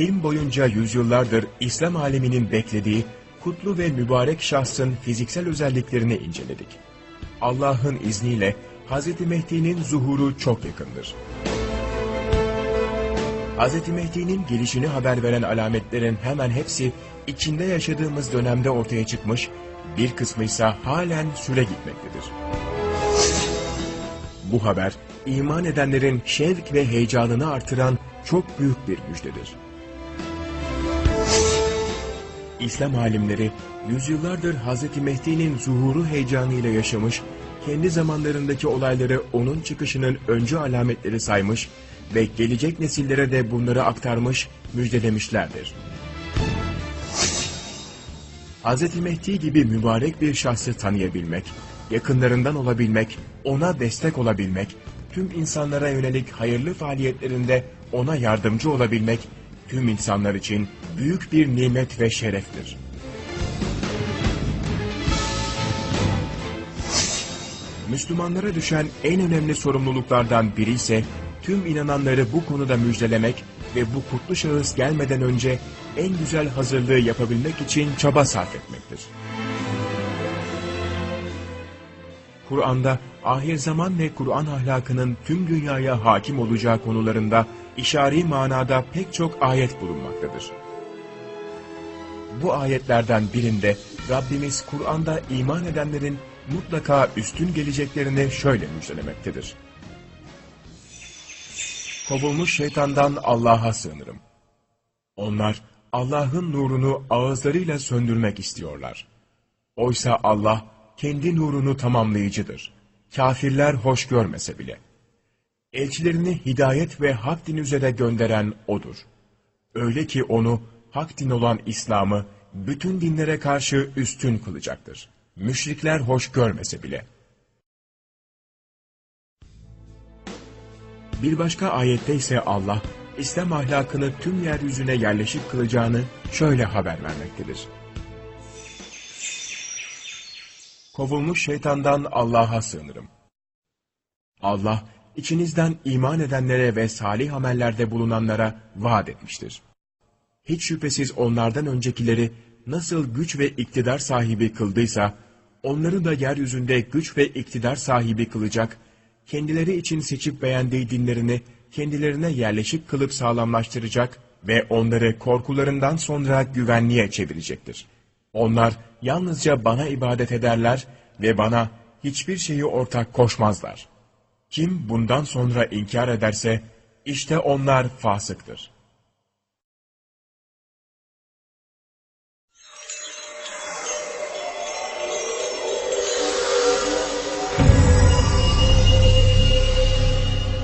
film boyunca yüzyıllardır İslam aleminin beklediği kutlu ve mübarek şahsın fiziksel özelliklerini inceledik. Allah'ın izniyle Hz. Mehdi'nin zuhuru çok yakındır. Hz. Mehdi'nin gelişini haber veren alametlerin hemen hepsi içinde yaşadığımız dönemde ortaya çıkmış, bir kısmı ise halen süre gitmektedir. Bu haber, iman edenlerin şevk ve heyecanını artıran çok büyük bir müjdedir. İslam alimleri, yüzyıllardır Hz. Mehdi'nin zuhuru heyecanıyla yaşamış, kendi zamanlarındaki olayları onun çıkışının öncü alametleri saymış ve gelecek nesillere de bunları aktarmış, müjdelemişlerdir. Hz. Mehdi gibi mübarek bir şahsı tanıyabilmek, yakınlarından olabilmek, ona destek olabilmek, tüm insanlara yönelik hayırlı faaliyetlerinde ona yardımcı olabilmek, tüm insanlar için büyük bir nimet ve şereftir. Müslümanlara düşen en önemli sorumluluklardan biri ise tüm inananları bu konuda müjdelemek ve bu kutlu şahıs gelmeden önce en güzel hazırlığı yapabilmek için çaba sarf etmektir. Kur'an'da ahir zaman ve Kur'an ahlakının tüm dünyaya hakim olacağı konularında işari manada pek çok ayet bulunmaktadır. Bu ayetlerden birinde Rabbimiz Kur'an'da iman edenlerin mutlaka üstün geleceklerini şöyle müjdelemektedir. Kovulmuş şeytandan Allah'a sığınırım. Onlar Allah'ın nurunu ağızlarıyla söndürmek istiyorlar. Oysa Allah kendi nurunu tamamlayıcıdır. Kafirler hoş görmese bile. Elçilerini hidayet ve hak din üzere gönderen O'dur. Öyle ki onu, hak din olan İslam'ı, bütün dinlere karşı üstün kılacaktır. Müşrikler hoş görmese bile. Bir başka ayette ise Allah, İslam ahlakını tüm yeryüzüne yerleşik kılacağını şöyle haber vermektedir. Kovulmuş şeytandan Allah'a sığınırım. Allah, içinizden iman edenlere ve salih amellerde bulunanlara vaat etmiştir. Hiç şüphesiz onlardan öncekileri nasıl güç ve iktidar sahibi kıldıysa, onları da yeryüzünde güç ve iktidar sahibi kılacak, kendileri için seçip beğendiği dinlerini kendilerine yerleşik kılıp sağlamlaştıracak ve onları korkularından sonra güvenliğe çevirecektir. Onlar yalnızca bana ibadet ederler ve bana hiçbir şeyi ortak koşmazlar. Kim bundan sonra inkar ederse, işte onlar fasıktır.